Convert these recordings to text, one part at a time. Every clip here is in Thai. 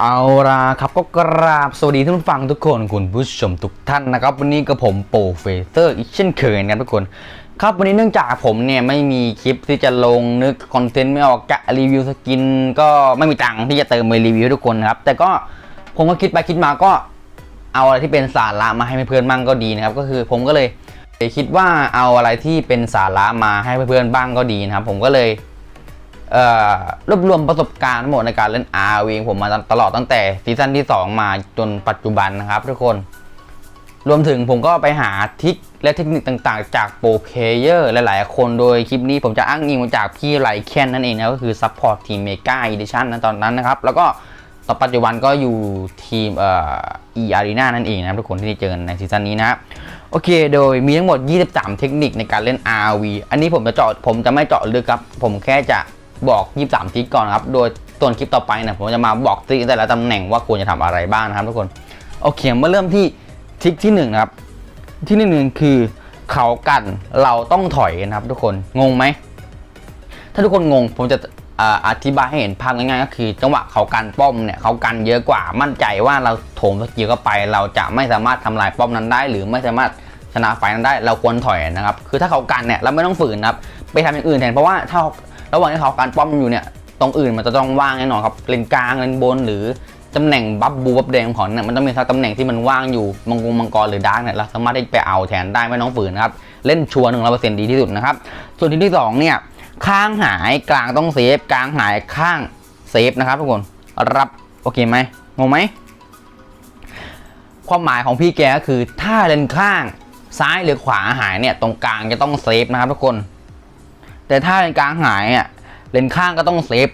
เอาล่ะครับก็กราบสวัสดีท่านผู้ฟังทุกคนคุณผู้ชมทุกท่านนะครับ วันนี้กับผมโปรเฟสเซอร์อีกเช่นเคยนะครับทุกคน ครับวันนี้เนื่องจากผมเนี่ยไม่มีคลิปที่จะลงนึกคอนเทนต์ไม่ออกจะรีวิวสกิน ก็ไม่มีตังค์ที่จะเติมไปรีวิวทุกคนครับ แต่ก็ผมก็คิดไปคิดมาก็เอาอะไรที่เป็นสาระมาให้เพื่อนๆบ้างก็ดีนะครับก็คือผมก็เลยคิดว่าเอาอะไรที่เป็นสาระมาให้เพื่อนๆบ้างก็ดีนะครับผมก็เลย รวบรวมประสบการณ์ทั้งหมดในการเล่น RV ของผมมาตลอดตั้งแต่ซีซั่นที่ 2 มาจนปัจจุบันนะครับทุกคน รวมถึงผมก็ไปหาทิคและเทคนิคต่างๆ จากโปรเพลเยอร์หลายๆ คนโดยคลิปนี้ผมจะอ้างอิงมาจากพี่ไลแคนนั่นเองนะก็คือซัพพอร์ตทีมเมกาอีดิชั่นนั้นตอนนั้นนะครับ แล้วก็ต่อปัจจุบันก็อยู่ทีมเอ่อ e arena นั่นเองนะครับทุกคนที่ได้เจอในซีซั่นนี้นะครับโอเค โดยมีทั้งหมด 23 เทคนิคในการเล่น RV อันนี้ผมจะเจาะผมจะไม่เจาะลึกครับ ผมแค่จะ บอก 23ทริคก่อนครับโดยตัวนคลิปต่อไปเนี่ยผมจะมาบอกทริคแต่ละตำแหน่งว่าควรจะทำอะไรบ้างนะครับทุกคนโอเคมาเริ่มที่ทริคที่1นะครับที่หนึ่งคือเขากันเราต้องถอยนะครับทุกคนงงไหมถ้าทุกคนงงผมจะอธิบายให้เห็นภาพง่ายๆก็คือจังหวะเขากันป้อมเนี่ยเขากันเยอะกว่ามั่นใจว่าเราโถมสกิลเข้าไป เราจะไม่สามารถทำลายป้อมนั้นได้ หรือไม่สามารถชนะไฟนั้นได้ เราควรถอยนะครับ คือถ้าเขากันเนี่ยเราไม่ต้องฝืนนะครับไปทำอย่างอื่นแทนเพราะว่าถ้า ระหว่างที่เขากันป้อมอยู่เนี่ยตรงอื่นมันจะต้องว่างแน่นอนครับเลนกลางเลนบนหรือตำแหน่งบัฟบูบัฟแดงของเนี่ยมันต้องมีสักตำแหน่งที่มันว่างอยู่มังกรมังกรหรือดาร์กเนี่ยเราสามารถที่ไปเอาแทนได้ไม่ต้องฝืนนะครับเล่นชัวร์หนึ่งร้อยเปอร์เซ็นต์ดีที่สุดนะครับส่วนที่ที่สองเนี่ยข้างหายกลางต้องเซฟกลางหายข้างเซฟนะครับทุกคนรับโอเคไหมงงไหมความหมายของพี่แกก็คือถ้าเลนข้างซ้ายหรือขวาหายเนี่ยตรงกลางจะต้องเซฟนะครับทุกคน แต่ถ้าเลนกลางหายอะเลนข้างก็ต้องเซฟ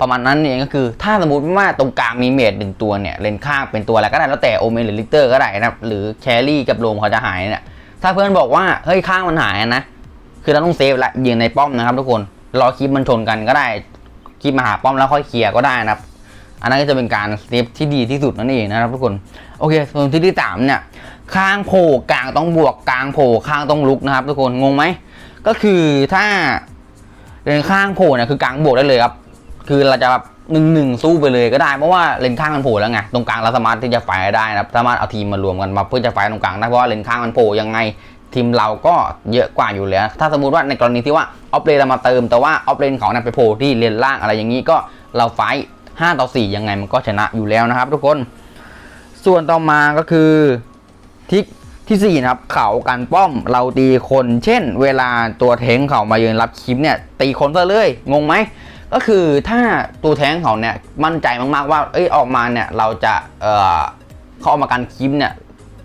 ประมาณนั้นเองก็คือ ถ้าสมมติว่าตรงกลางมีเมดหนึ่งตัวเนี่ยเลนข้างเป็นตัวอะไรก็ได้แล้วแต่โอเมนหรือลิเตอร์ก็ได้นะหรือแครี่กับโรมเขาจะหายเนี่ยถ้าเพื่อนบอกว่าเฮ้ยข้างมันหายนะคือเราต้องเซฟละยืนในป้อมนะครับทุกคนรอคลิปมันชนกันก็ได้คลิปมาหาป้อมแล้วค่อยเคลียร์ก็ได้นะครับ อันนั้นก็จะเป็นการเซฟที่ดีที่สุดนั่นเองนะครับทุกคนโอเคส่วนที่ที่สามเนี่ยข้างโผล่กลางต้องบวกกลางโผล่ข้างต้องลุกนะครับ ทุกคนงงไหม ก็คือถ้าเลนข้างโผล่เนี่ยคือกลางบวกได้เลยครับ คือเราจะแบบหนึ่งหนึ่งสู้ไปเลยก็ได้ เพราะว่าเลนข้างมันโผล่แล้วไง ตรงกลางเราสามารถที่จะไฟได้นะครับ สามารถเอาทีมมารวมกันมาเพื่อจะไฟตรงกลางได้ เพราะว่าเลนข้างมันโผล่ยังไงทีมเราก็เยอะกว่าอยู่แล้ว ถ้าสมมุติว่าในกรณีที่ว่าออฟเลนเรามาเติม แต่ว่าออฟเลนเขาเนี่ยไปโผล่ที่เลนล่างอะไรอย่างนี้ก็เราไฟท์5ต่อ4ยังไงมันก็ชนะอยู่แล้วนะครับ ทุกคน ส่วนต่อมาก็คือทิก ที่4นะครับเข่ากันป้อมเราตีคน เช่น เวลาตัวแทงเขามายืนรับคลิปเนี่ยตีคนซะเลยงงไหมก็คือถ้าตัวแทงเขาเนี่ยมั่นใจมากๆว่าเอ้ยออกมาเนี่ยเราจะเออเขาเอามากันคลิปเนี่ย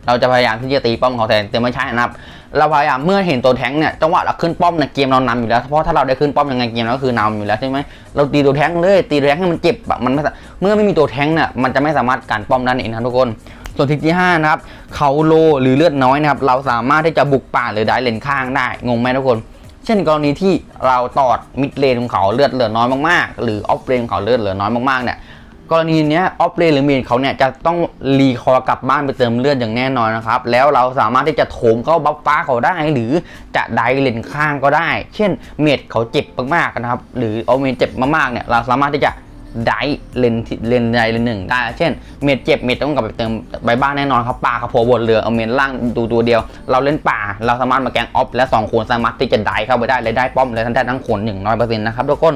เราจะพยายามที่จะตีป้อมเขาแทนแต่ไม่ใช่นะครับ เราพยายามเมื่อเห็นตัวแทงเนี่ยจังหวะเราขึ้นป้อมเนี่ยเกมเรานำอยู่แล้วเพราะถ้าเราได้ขึ้นป้อมยังไงเกมเราก็คือนำอยู่แล้วใช่ไหมเราตีตัวแทงเลยตีตัวแทงให้มันเจ็บมันไม่เมื่อไม่มีตัวแทงเนี่ยมันจะไม่สามารถกันป้อมได้เองนะทุกคน ส่วนทิศที่5นะครับเขาโลหรือเลือดน้อยนะครับเราสามารถที่จะบุกป่าหรือได้เลนข้างได้งงไหมทุกคน เช่นกรณีที่เราตอดมิดเลนของเขาเลือดเหลือน้อยมากๆ หรือออฟเลนของเขาเลือดเหลือน้อยมากๆเนี่ยกรณีเนี้ยออฟเลนหรือเมนเขาเนี่ยจะต้องรีคอร์กลับบ้านไปเติมเลือดอย่างแน่นอนนะครับแล้วเราสามารถที่จะโถมเข้าบัฟฟ้าเขาได้ หรือจะไดเลนข้างก็ได้ เช่นเมดเขาเจ็บมากๆนะครับหรือเอาเมนเจ็บมากๆเนี่ยเราสามารถที่จะ ไดเลนเลนใดเลนหนึ่งได้เช่น เมดเจ็บเมดต้องกลับไปเติมไปบ้านแน่นอนครับป่าเขาโผล่บนเรือเอาเมนล่างดูตัวเดียว เราเล่นป่าเราสามารถมาแกงออฟและสองคนสามารถที่จะไดเข้าไปได้เลยได้ป้อมเลยทั้งได้ทั้งคนหนึ่งร้อยเปอร์เซ็นต์นะครับทุกคน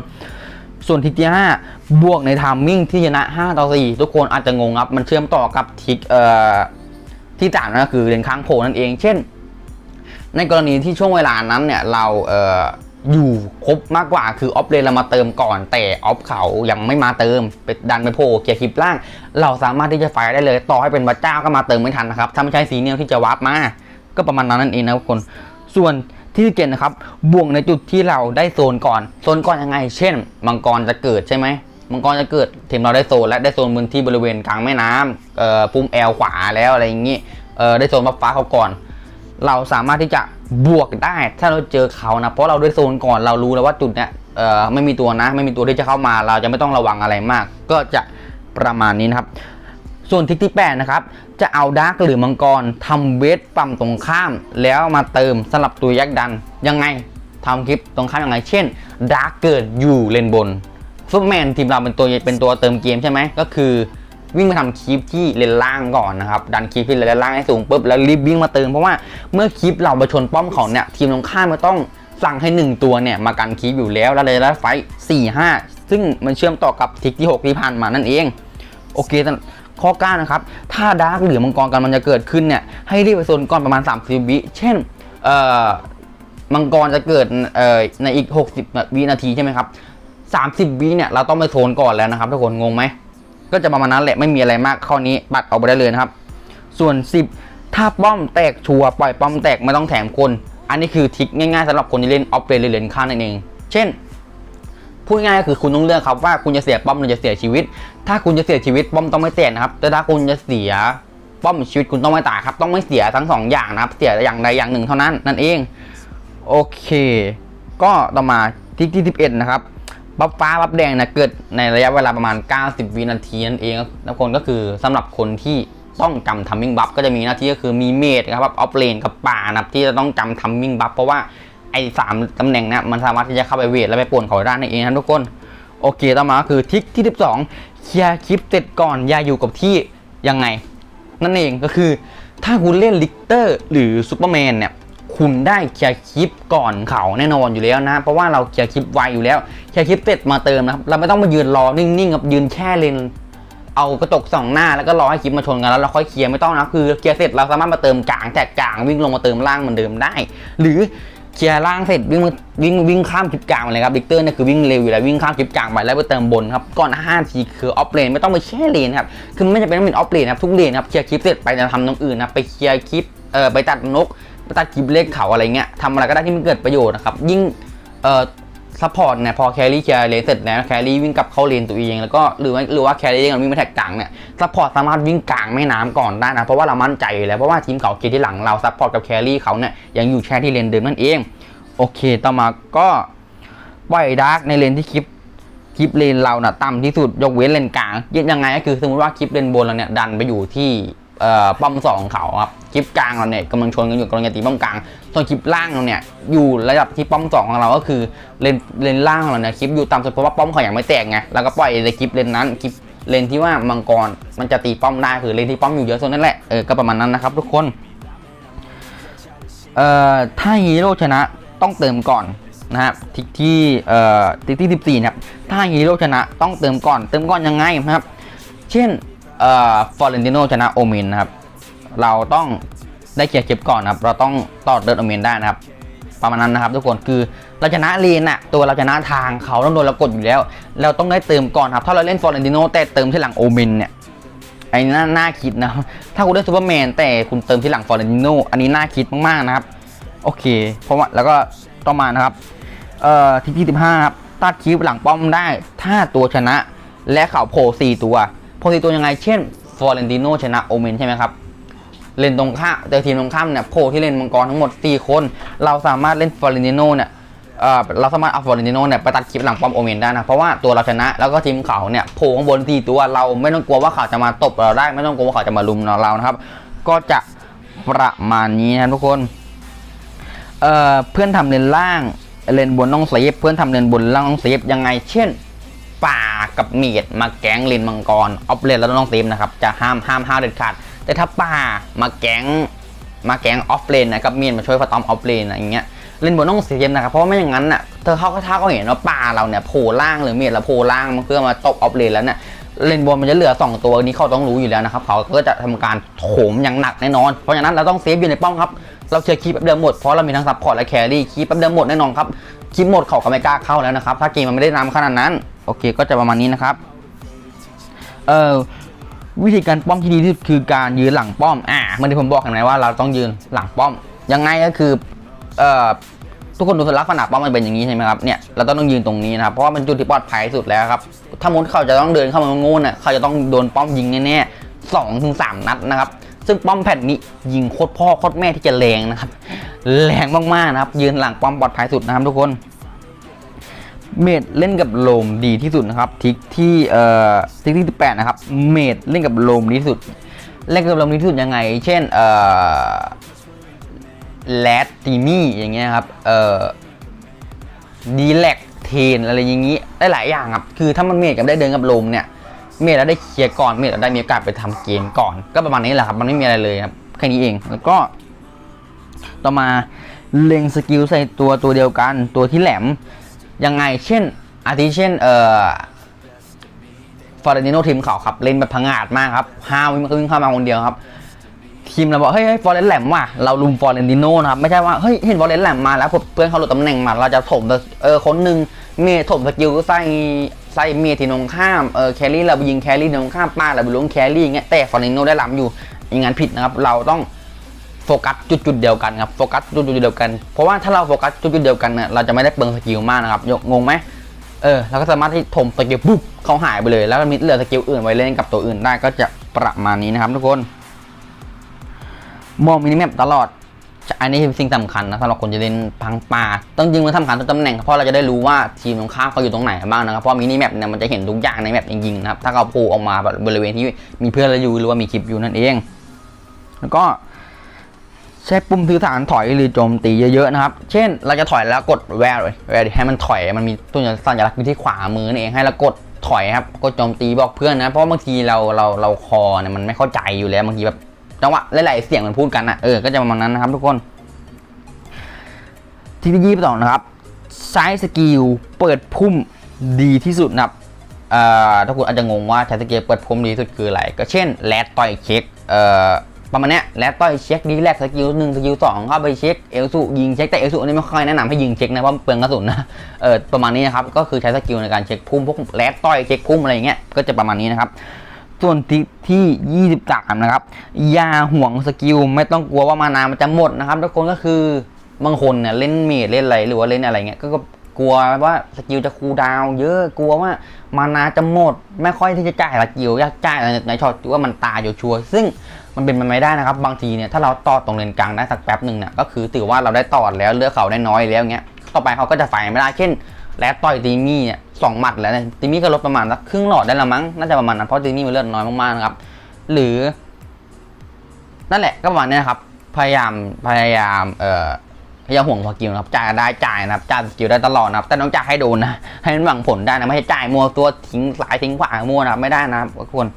ส่วนทิกที่5บวกในทามมิ่งที่ชนะ5ต่อ4ทุกคนอาจจะงงครับ มันเชื่อมต่อกับทิกเอ่อที่ต่างนั่นก็คือเลนค้างโผล่นั่นเอง เช่น ในกรณีที่ช่วงเวลานั้นเนี่ยเราเอ่อ อยู่ครบมากกว่าคือออฟเลนเรามาเติมก่อน แต่ออฟเขายังไม่มาเติมไปดันไปโผล่เกียร์คลิปล่าง เราสามารถที่จะไฟได้เลย ต่อให้เป็นวัดเจ้าก็มาเติมไม่ทันนะครับ ถ้าไม่ใช่สีเนียลที่จะวาร์ปมา ก็ประมาณนั้นนั่นเองนะทุกคน ส่วนที่เจ็ดนะครับบวกในจุดที่เราได้โซนก่อน โซนก่อนยังไง เช่น มังกรจะเกิดใช่ไหมมังกรจะเกิดทีมเราได้โซนและได้โซนพื้นที่บริเวณกลางแม่น้ำเอ่อปุ่มแอลขวาแล้วอะไรอย่างงี้เอ่อได้โซนฟ้าเขาก่อน เราสามารถที่จะ บวกได้ถ้าเราเจอเขานะ เพราะเราได้โซนก่อนเรารู้แล้วว่าจุดเนี้ยเอ่อไม่มีตัวนะ ไม่มีตัวที่จะเข้ามาเราจะไม่ต้องระวังอะไรมาก ก็จะประมาณนี้นะครับ ส่วนทิศที่8นะครับจะเอาดาร์กหรือมังกรทำเวทปั๊มตรงข้าม แล้วมาเติมสลับตัวยักษ์ดันยังไงทำคลิปตรงข้ามยังไง เช่นดาร์กเกิดอยู่เลนบนซูเปอร์แมนทีมเราเป็นตัวเป็นตัวเติมเกมใช่ไหมก็คือ วิ่งมาทำคลิปที่เลนล่างก่อนนะครับดันคลิปที่เลนล่างให้สูงปุ๊บแล้วรีบวิ่งมาเติมเพราะว่าเมื่อคลิปเราไปชนป้อมเขาเนี่ยทีมตรงข้ามมันต้องสั่งให้หนึ่งตัวเนี่ยมากันคลิปอยู่แล้วแล้วเลยล้วไฟสี่ห้าซึ่งมันเชื่อมต่อกับทิกที่หกที่ผ่านมานั่นเอง โอเคข้อก้านะครับ ถ้าดาร์กหรือมังกรกันมันจะเกิดขึ้นเนี่ยให้รีบไปโซนก่อนประมาณ 30 วิเช่นเอ่อมังกรจะเกิดเอ่อในอีก 60 วินาทีใช่ไหมครับ 30 วิเนี่ยเราต้องไปโซนก่อนแล้วนะครับทุกคนงงไหม ก็จะประมาณนั้นแหละไม่มีอะไรมากข้อนี้ปัดออกไปได้เลยนะครับ ส่วน 10 ถ้าป้อมแตกชัวร์ปล่อยป้อมแตกไม่ต้องแถมคน อันนี้คือทริคง่ายๆสำหรับคนที่เล่นออฟเลนหรือเลนข้างนั่นเอง เช่นพูดง่ายก็คือคุณต้องเลือกครับว่าคุณจะเสียป้อมหรือจะเสียชีวิต ถ้าคุณจะเสียชีวิตป้อมต้องไม่แตกนะครับ แต่ถ้าคุณจะเสียป้อมชีวิตคุณต้องไม่ตายครับ ต้องไม่เสียทั้งสองอย่างนะครับ เสียอย่างใดอย่างหนึ่งเท่านั้นนั่นเอง โอเค ก็ต่อมาที่ที่11นะครับ บัฟฟ้าบัฟแดงนะเกิดในระยะเวลาประมาณ 90 วินาทีนั่นเองทุกคนก็คือสำหรับคนที่ต้องจำทัมมิ่งบัฟก็จะมีหน้าที่ก็คือมีเมดครับออฟเลนกับป่านะครับที่จะต้องจำทัมมิ่งบัฟเพราะว่าไอ้สามตำแหน่งนะมันสามารถที่จะเข้าไปเวท แล้วไปป่วนเขาได้นั่นเองนะทุกคน โอเคต่อมาก็คือทิกที่ 12 เคลียร์คลิปเสร็จก่อนอย่าอยู่กับที่ยังไง นั่นเองก็คือถ้าคุณเล่นลิกเตอร์หรือซูเปอร์แมนเนี่ย คุณได้เคลียร์คลิปก่อนเขาแน่นอนอยู่แล้วนะ เพราะว่าเราเคลียร์คลิปไวอยู่แล้วเคลียร์คลิปเสร็จมาเติมนะครับเราไม่ต้องมายืนรอนิ่งๆกับยืนแช่เลนเอากระจกสองหน้าแล้วก็รอให้คลิปมาชนกันแล้วเราค่อยเคลียร์ไม่ต้องนะคือเคลียร์เสร็จเราสามารถมาเติมกลางแตกกลางวิ่งลงมาเติมล่างเหมือนเดิมได้ หรือเคลียร์ล่างเสร็จวิ่งวิ่งวิ่งข้ามคลิปกลางเลยครับดิกเตอร์เนี่ยคือวิ่งเร็วอยู่แล้ววิ่งข้ามคลิปกลางไปแล้วไปเติมบนครับก่อน5ทีคือออฟเลนไม่ต้องไปแช่เลนครับคือไม่จำเป็นต้องเป็นออฟเลนครับทุกเลนครับเคลียร์คลิปเสร็จไปจะทำตรงอื่นนะไปเคลียร์คลิปเอ่อไปตัดนก ตัดคลิปเลขเขาอะไรเงี้ยทำอะไรก็ได้ที่มันเกิดประโยชน์นะครับยิ่งเอ่อซัพพอร์ตเนี่ยพอแครี่เคลียร์เลนเสร็จแล้วแครี่วิ่งกลับเข้าเลนตัวเองแล้วก็หรือว่าหรือว่าแครี่ยังวิ่งมาแท็กกลางเนี่ยซัพพอร์ตสามารถวิ่งกลางแม่น้ำก่อนได้นะเพราะว่าเรามั่นใจอยู่แล้วเพราะว่าทีมเขาเกียร์ที่หลังเราซัพพอร์ตกับแครี่เขาเนี่ยยังอยู่แช่ที่เลนเดิมนั่นเองโอเคต่อมาก็ปล่อยดาร์กในเลนที่คลิปคลิปเลนเราน่ะต่ำที่สุดยกเว้นเลนกลางยังไงก็คือสมมติว่าคลิปเลนบนเราเนี่ยดันไปอยู่ที่ ป้อมสองของเขาครับคลิปกลางเราเนี่ยกำลังชนกันอยู่กำลังจะตีป้อมกลางส่วนคลิปล่างเราเนี่ยอยู่ระดับที่ป้อมสองของเราก็คือเลนเลนล่างของเราเนี่ยคลิปอยู่ต่ำสุดเพราะว่าป้อมเขาอยังไม่แตกไงแล้วก็ปล่อยในคลิปเลนนั้นคลิปเลนที่ว่ามังกรมันจะตีป้อมได้คือเลนที่ป้อมอยู่เยอะส่วนนั่นแหละเออก็ประมาณนั้นนะครับทุกคนเอ่อถ้าฮีโร่ชนะต้องเติมก่อนนะครับทิกที่เอ่อทิกที่ 14นะครับถ้าฮีโร่ชนะต้องเติมก่อน เติมก่อนยังไงนะครับ เช่น เอ่อฟอร์เรนติโนชนะโอเมนนะครับ เราต้องได้เคลียร์คลิปก่อนนะครับ เราต้องต่อเดินโอเมนได้นะครับ ประมาณนั้นนะครับ ทุกคนคือเราชนะเลนอะตัวเราชนะทางเขาต้องโดนเรากดอยู่แล้ว เราต้องได้เติมก่อนครับ ถ้าเราเล่นฟอร์เรนติโนแต่เติมที่หลังโอเมนเนี่ยไอ้น่าน่าคิดนะ ถ้าคุณเล่นซูเปอร์แมนแต่คุณเติมที่หลังฟอร์เรนติโนอันนี้น่าคิดมากๆนะครับ โอเค เพราะว่าแล้วก็ต่อมานะครับเอ่อที่ที่สิบห้าครับตัดคลิปหลังป้อมได้ถ้าตัวชนะและเขาโผล่สี่ตัว โผล่สี่ตัวยังไง เช่นฟอร์เรนติโนชนะโอเมนใช่ไหมครับเล่นตรงข้ามแต่ทีมตรงข้ามเนี่ยโผล่ที่เล่นมังกรทั้งหมด 4 คน เราสามารถเล่นฟอร์เรนติโนเนี่ยเอ่อเราสามารถเอาฟอร์เรนติโนเนี่ยไปตัดคลิปหลังป้อมโอเมนได้นะ เพราะว่าตัวเราชนะแล้วก็ทีมเขาเนี่ยโผล่ข้างบนสี่ตัวเราไม่ต้องกลัวว่าเขาจะมาตบเราได้ ไม่ต้องกลัวว่าเขาจะมาลุมเรานะครับ ก็จะประมาณนี้นะทุกคนเอ่อเพื่อนทำเลนล่างเลนบนต้องเซฟเพื่อนทำเลนบนล่างต้องเซฟยังไง เช่น กับเมียดมาแก๊งเลนมังกรออฟเลนแล้วต้องเซฟนะครับจะห้ามห้ามห้ามเด็ดขาดแต่ถ้าป่ามาแก๊งมาแก๊งออฟเลนนะครับเมียดมาช่วยฟาตอมออฟเลนอย่างเงี้ยเลนบนต้องเซฟนะครับเพราะไม่อย่างนั้นน่ะเธอเขาก็ท้าก็เห็นว่าป่าเราเนี่ยโผล่ล่างหรือเมียดเราโผล่ล่างมันเพื่อมาตบออฟเลนแล้วเนี่ยเลนบนมันจะเหลือสองตัวนี้เขาต้องรู้อยู่แล้วนะครับเขาก็จะทำการโถมอย่างหนักแน่นอน เพราะฉะนั้นเราต้องเซฟอยู่ในป้อมครับ เราเชียร์คีปแป๊บเดียวหมดเพราะเรามีทั้งซัพพอร์ตและแครี่คีปแป๊บเดียวหมดแน่นอนครับ คีปหมดเขาก็ไม่กล้าเข้าแล้วนะครับ ถ้าเกมมันไม่ได้นำขนาดนั้น โอเคก็จะประมาณนี้นะครับเอ่อวิธีการป้อมที่ดีที่สุดคือการยืนหลังป้อมอ่าเมื่อที่ผมบอกกันไงว่าเราต้องยืนหลังป้อม ยังไงก็คือเอ่อทุกคนดูลักษณะป้อมมันเป็นอย่างนี้ใช่ไหมครับเนี่ยเราต้องยืนตรงนี้นะครับเพราะว่ามันจุดที่ปลอดภัยสุดแล้วครับถ้ามุดเขาจะต้องเดินเข้ามางูน่ะเขาจะต้องโดนป้อมยิงแน่ๆสองถึงสามนัดนะครับ ซึ่งป้อมแผ่นนี้ยิงโคตรพ่อโคตรแม่ที่จะแรงนะครับ แรงมากๆนะครับ ยืนหลังป้อมปลอดภัยสุดนะครับทุกคน เมดเล่นกับโลมดีที่สุดนะครับ ทิกที่เอ่อทิกที่สิบแปดนะครับ เมดเล่นกับโลมดีที่สุดเล่นกับโลมดีที่สุดยังไง เช่นเอ่อแลดตีมี่อย่างเงี้ยครับเอ่อดีแลกเทนอะไรอย่างนี้ได้หลายอย่างครับ คือถ้ามันเมทกับได้เดินกับลมเนี่ย เมทแล้วได้เคลียร์ก่อนเมทแล้วได้มีโอกาสไปทำเกมก่อน ก็ประมาณนี้แหละครับ มันไม่มีอะไรเลยครับแค่นี้เองแล้วก็ต่อมาเล็งสกิลใส่ตัวตัวเดียวกันตัวที่แหลมยังไงเช่นอาทิเช่นเอ่อฟอร์เรนติโนทีมเขาครับเล่นแบบพังอาจมากครับห้าวิ่งวิ่งเข้ามาคนเดียวครับ ทีมเราบอกเฮ้ยฟอร์เรนแหลมว่ะเราลุมฟอร์เรนติโนนะครับไม่ใช่ว่าเฮ้ยเห็นฟอร์เรนแหลมมาแล้วเพื่อนเขาหลุดตำแหน่งมาเราจะถมเออคนหนึ่งเมย์ถมสกิลใส่ ใส่เมียที่นงข้ามเออแครี่เราไปยิงแครี่นงข้ามป้าเราไปล้วงแครี่อย่างเงี้ยแต่ฟอร์นิโนได้ล้ำอยู่อย่างนั้นผิดนะครับเราต้องโฟกัสจุดจุดๆเดียวกันครับโฟกัสจุดจุดๆเดียวกันเพราะว่าถ้าเราโฟกัสจุดจุดๆเดียวกันเนี่ยเราจะไม่ได้เปลืองสกิลมากนะครับงงไหมเออเราก็สามารถที่ถมสกิลปุ๊บเขาหายไปเลย แล้วมีเหลือสกิลอื่นไว้เล่นกับตัวอื่นได้ก็จะประมาณนี้นะครับทุกคนมองมินิแมปตลอด อันนี้เป็นสิ่งสำคัญนะสำหรับคนจะเล่นพังป่าต้องยิงมันสำคัญทุกตำแหน่งเพราะเราจะได้รู้ว่าทีมตรงข้ามเขาอยู่ตรงไหนบ้างนะครับเพราะมินิแมปเนี่ยมันจะเห็นทุกอย่างในแมปจริงๆนะครับถ้าเขาโผล่ออกมาแบบบริเวณที่มีเพื่อนเราอยู่หรือว่ามีคลิปอยู่นั่นเอง แล้วก็ใช้ปุ่มสื่อสารถอยหรือโจมตีเยอะๆนะครับ เช่น เราจะถอยแล้วกดแวร์เลยแวร์ให้มันถอย มันมีตัวสัญลักษณ์อยู่ที่ขวามือนี่เอง ให้เรากดถอยครับ กดโจมตีบอกเพื่อนนะ เพราะบางทีเราเราเราคอเนี่ยมันไม่เข้าใจอยู่แล้วบางทีแบบ จังหวะหลายๆเสียงมันพูดกันอะเออก็จะประมาณนั้นนะครับทุกคนที่ที่ยี่สิบสองนะครับใช้สกิลเปิดพุ่มดีที่สุดนะครับเอ่อถ้าคุณอาจจะงงว่าใช้สกิลเปิดพุ่มดีที่สุดคืออะไร ก็เช่นแรดต่อยเช็คเอ่อประมาณนี้แล้วต่อยเช็คดีแรกสกิลหนึ่งสกิลสองเข้าไปเช็คเอลสูยิงเช็คแต่เอลสูนี่ไม่ค่อยแนะนำให้ยิงเช็คนะเพราะเปลืองกระสุนนะเออประมาณนี้นะครับก็คือใช้สกิลในการเช็คพุ่มพวกแรดต่อยเช็คพุ่มอะไรอย่างเงี้ยก็จะประมาณนี้นะครับ ส่วนที่ที่ 23 นะครับ อยาห่วงสกิล ไม่ต้องกลัวว่ามานามันจะหมดนะครับ ทุกคนก็คือบางคนเนี่ยเล่นเมดเล่นอะไรหรือว่าเล่นอะไรเงี้ยก็กลัวว่าสกิลจะคูลดาวเยอะกลัวว่ามานาจะหมด ไม่ค่อยที่จะจ่ายสกิลยากจ่ายในช็อตว่ามันตายอยู่ชัวร์ซึ่งมันเป็นไปไม่ได้นะครับ บางทีเนี่ยถ้าเราต่อตรงเลนกลางได้สักแป๊บหนึ่งเนี่ยก็คือถือว่าเราได้ต่อแล้วเลือกเขาได้น้อยแล้วเงี้ยต่อไปเขาก็จะไฟไม่ได้เช่น แล้วต่อยตีมี่เนี่ย สองหมัดแล้วเนี่ยตีมี่ก็ลดประมาณสักครึ่งหลอดได้ละมั้งน่าจะประมาณนั้นเพราะตีมี่มันเลือดน้อยมากๆนะครับ หรือ นั่นแหละก็ประมาณนี้นครับ พยายามพยายามเอ่อพยายามห่วงสกิลนะครับจ่ายได้จ่ายนะครับจ่ายสกิลได้ตลอดนะครับ แต่ต้องจ่ายให้โดนนะให้มันหวังผลได้นะไม่ใช่จ่ายมัวตัวทิ้งสายทิ้งขวามัวนะครับไม่ได้นะครับทุกคน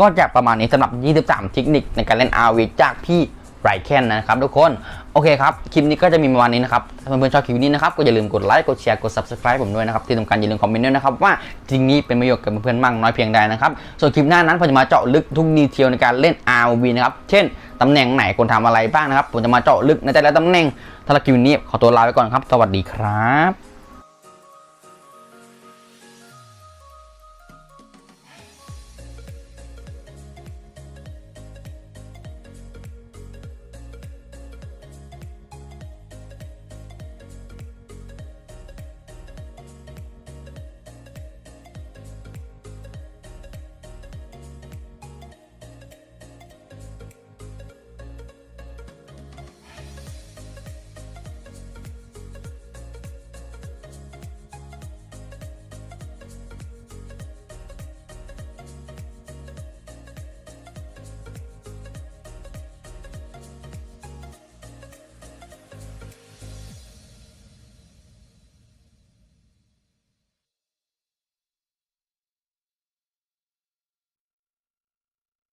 ก็จะประมาณนี้สำหรับ 23 เทคนิคในการเล่น RV จากพี่ ไรแคนนะครับทุกคนโอเคครับ คลิปนี้ก็จะมีประมาณนี้นะครับถ้าเพื่อนๆชอบคลิปนี้นะครับก็อย่าลืมกดไลค์กดแชร์กด subscribe ผมด้วยนะครับที่สำคัญอย่าลืมคอมเมนต์ด้วยนะครับว่าจริงนี้เป็นประโยชน์กับเพื่อนๆมากน้อยเพียงใดนะครับส่วนคลิปหน้านั้นผมจะมาเจาะลึกทุกดีเทลในการเล่น RV นะครับเช่นตำแหน่งไหนควรทำอะไรบ้างนะครับผมจะมาเจาะลึกในแต่ละตำแหน่งถ้าคลิปนี้ขอตัวลาไปก่อนครับ สวัสดีครับ